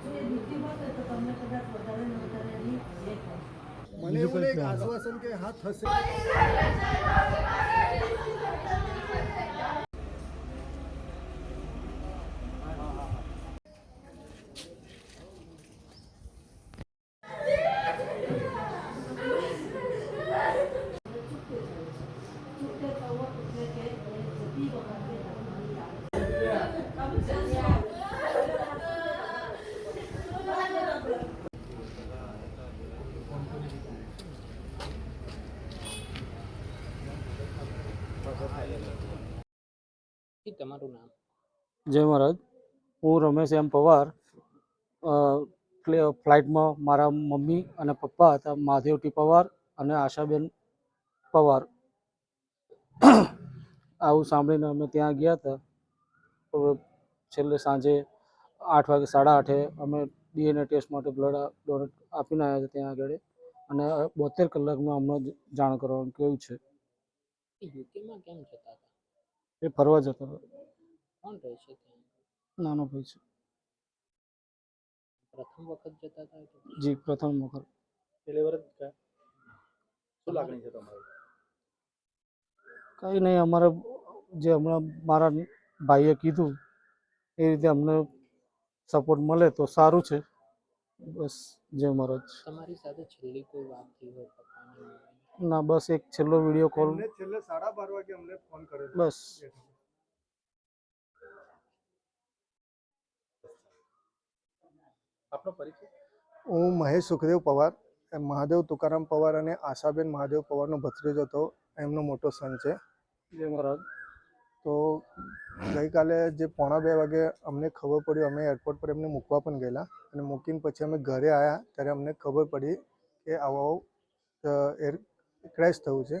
Jadi bukti buat tetap kamu sudah મને એવું નહીં કે આશ્વાસન કે હા થશે તમારું નામ? જય મહારાજ. હું રમેશ એમ પવાર. ફ્લાઇટમાં મારા મમ્મી અને પપ્પા હતા માધેવટી પવાર અને આશાબેન પવાર. આવું સાંભળીને અમે ત્યાં ગયા હતા. છેલ્લે સાંજે આઠ વાગે સાડા આઠે અમે ડીએનએ ટેસ્ટ માટે બ્લડ ડોનેટ આપીને આવ્યા હતા ત્યાં આગળ. અને બોતેર કલાકમાં અમને જાણ કરવાનું કેવું છે. યુકેમાં કેમ જતા હતા? એ ફરવા જતો હતો. કોણ રહે છે નાનો ભાઈ છે. પ્રથમ વખત જતા હતા જી પ્રથમ વખત. પહેલી વાર શું લાગણી છે તમારી? કંઈ નહીં અમારે જે હમણાં મારા ભાઈએ કીધું એ રીતે અમને સપોર્ટ મળે તો સારું છે. બસ જય મહારાજ. તમારી સાથે છેલ્લી કોઈ વાત થઈ હોય પપ્પાની? ના બસ એક છેલ્લો વીડિયો કોલ છેલ્લે સાડા બાર વાગે અમને ફોન કર્યો બસ. આપનો પરિચય? હું મહેશ સુખદેવ પવાર એ મહાદેવ તુકારામ પવાર અને આશાબેન મહાદેવ પવારનો ભત્રીજો હતો. એમનો મોટો સન છે. જય મહારાજ. તો ગઈકાલે જે પોણા બે વાગે અમને ખબર પડી અમે એરપોર્ટ પર એમને મૂકવા પણ ગયેલા અને મૂકીને પછી અમે ઘરે આવ્યા ત્યારે અમને ખબર પડી કે આવો આવું એર ક્રેશ થયું છે.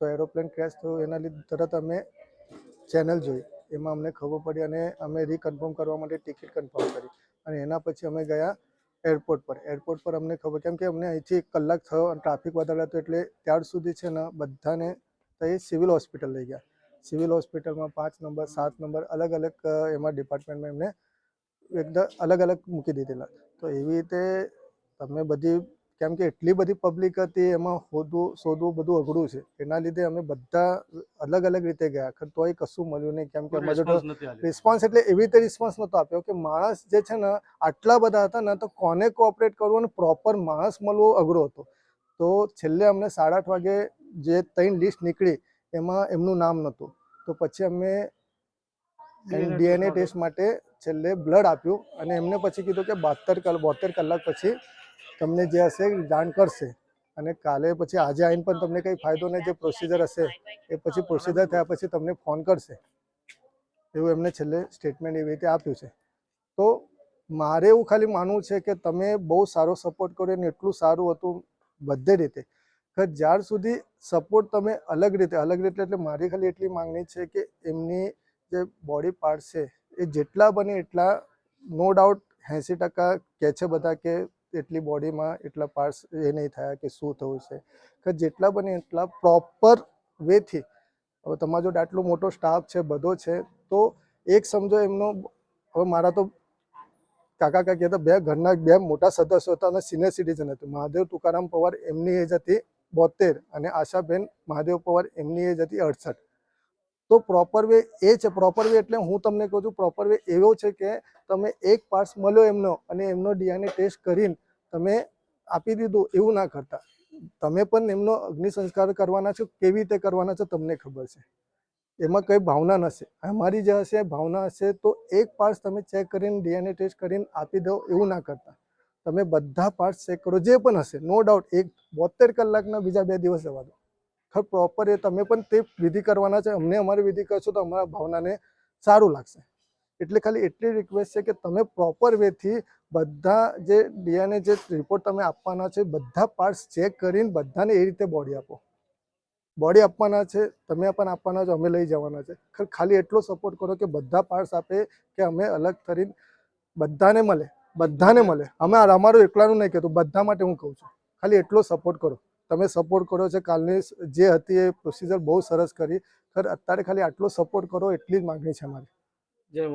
તો એરોપ્લેન ક્રેશ થયું, એના લીધે તરત અમે ચેનલ જોઈ. એમાં અમને ખબર પડી અને અમે રીકન્ફર્મ કરવા માટે ટિકિટ કન્ફર્મ કરી. અને એના પછી અમે ગયા એરપોર્ટ પર. એરપોર્ટ પર અમને ખબર, કેમ કે અમને અહીંથી એક કલાક થયો અને ટ્રાફિક વધારે હતો એટલે ત્યાર સુધી છે ને બધાને તઈ સિવિલ હોસ્પિટલ લઈ ગયા. સિવિલ હોસ્પિટલમાં પાંચ નંબર સાત નંબર અલગ અલગ એમાં ડિપાર્ટમેન્ટમાં એમને એકદમ અલગ અલગ મૂકી દીધેલા. તો એવી રીતે તમે બધી કેમ કે એટલી બધી પબ્લિક હતી એમાં શોધવું શોધવું બધું અઘરું છે. એના લીધે અમે બધા અલગ અલગ રીતે ગયા. તોય કશું મળ્યું નહીં. કેમ કે અમારે રિસ્પોન્સ એટલે એવી રીતે રિસ્પોન્સ નહોતો આપ્યો કે માણસ જે છે ને આટલા બધા હતા ને તો કોને કોઓપરેટ કરવું અને પ્રોપર માણસ મળવો અઘરો હતો. તો છેલ્લે અમને સાડા આઠ વાગે જે ત્રણ લિસ્ટ નીકળી એમાં એમનું નામ નહોતું. તો પછી અમે ડીએનએ ટેસ્ટ માટે. છેલ્લે બ્લડ આપ્યું અને એમને પછી કીધું કે બાતર કલાક બોતેર કલાક પછી તમને જે હશે જાણ કરશે. અને કાલે પછી આજે આવીને પણ તમને કંઈ ફાયદો નહીં જે પ્રોસિજર હશે, એ પછી પ્રોસિજર થયા પછી તમને ફોન કરશે. એવું એમને છેલ્લે સ્ટેટમેન્ટ એવી રીતે આપ્યું છે. તો મારે એવું ખાલી માનવું છે કે તમે બહુ સારો સપોર્ટ કર્યો ને એટલું સારું હતું બધે રીતે. કે જ્યાર સુધી સપોર્ટ તમે અલગ રીતે અલગ રીતે એટલે મારી ખાલી એટલી માંગણી છે કે એમની જે બોડી પાર્ટ છે, એ જેટલા બને એટલા નો ડાઉટ એંસી ટકા કહે છે બધા કે એટલી બોડીમાં એટલા પાર્ટ્સ એ નહીં થયા કે શું થયું છે. કે જેટલા બને એટલા પ્રોપર વેથી હવે તમારો આટલો મોટો સ્ટાફ છે, બધો છે, તો એક સમજો એમનો, હવે મારા તો કાકા કાકી હતા, બે ઘરના બે મોટા સદસ્યો હતા અને સિનિયર સિટીઝન હતું. મહાદેવ તુકારામ પવાર એમની એજ હતી બોતેર અને આશાબેન મહાદેવ પવાર એમની એજ હતી અડસઠ. તો પ્રોપર વે એ છે પ્રોપર વે એટલે હું તમને કહું છું પ્રોપર વે એવો છે કે તમે એક પાર્ટ્સ મળ્યો એમનો અને એમનો ડીએનએ ટેસ્ટ કરીને તમે આપી દીધું એવું ના કરતા. તમે પણ એમનો અગ્નિ સંસ્કાર કરવાના છો, કેવી રીતે કરવાના છો તમને ખબર છે. એમાં કઈ ભાવના નશે અમારી જે હશે, ભાવના હશે તો એક પાર્ટ તમે ચેક કરીને ડીએનએ ટેસ્ટ કરીને આપી દો, એવું ના કરતા. તમે બધા પાર્ટ ચેક કરો, જે પણ હશે નો ડાઉટ એક બોતેર કલાકના બીજા બે દિવસ જવા દો. ખર પ્રોપર એ તમે પણ તે વિધિ કરવાના છે, અમને અમારી વિધિ કરશો તો અમારા ભાવનાને સારું લાગશે. એટલે ખાલી એટલી રિક્વેસ્ટ છે કે તમે પ્રોપર વેથી બધા જે ડીએનએ જે રિપોર્ટ તમે આપવાના છે, બધા પાર્ટ્સ ચેક કરીને બધાને એ રીતે બોડી આપો. બોડી આપવાના છે, તમે પણ આપવાના છો, અમે લઈ જવાના છે. ખાલી એટલો સપોર્ટ કરો કે બધા પાર્ટ્સ આપે કે અમે અલગ કરીને બધાને મળે બધાને મળે. અમે અમારું એકલાનું નહીં કહેતું, બધા માટે હું કહું છું. ખાલી એટલો સપોર્ટ કરો. તમે સપોર્ટ કરો છે, કાલની જે હતી એ પ્રોસિજર બહુ સરસ કરી. ખર, અત્યારે ખાલી આટલો સપોર્ટ કરો, એટલી જ માગણી છે જય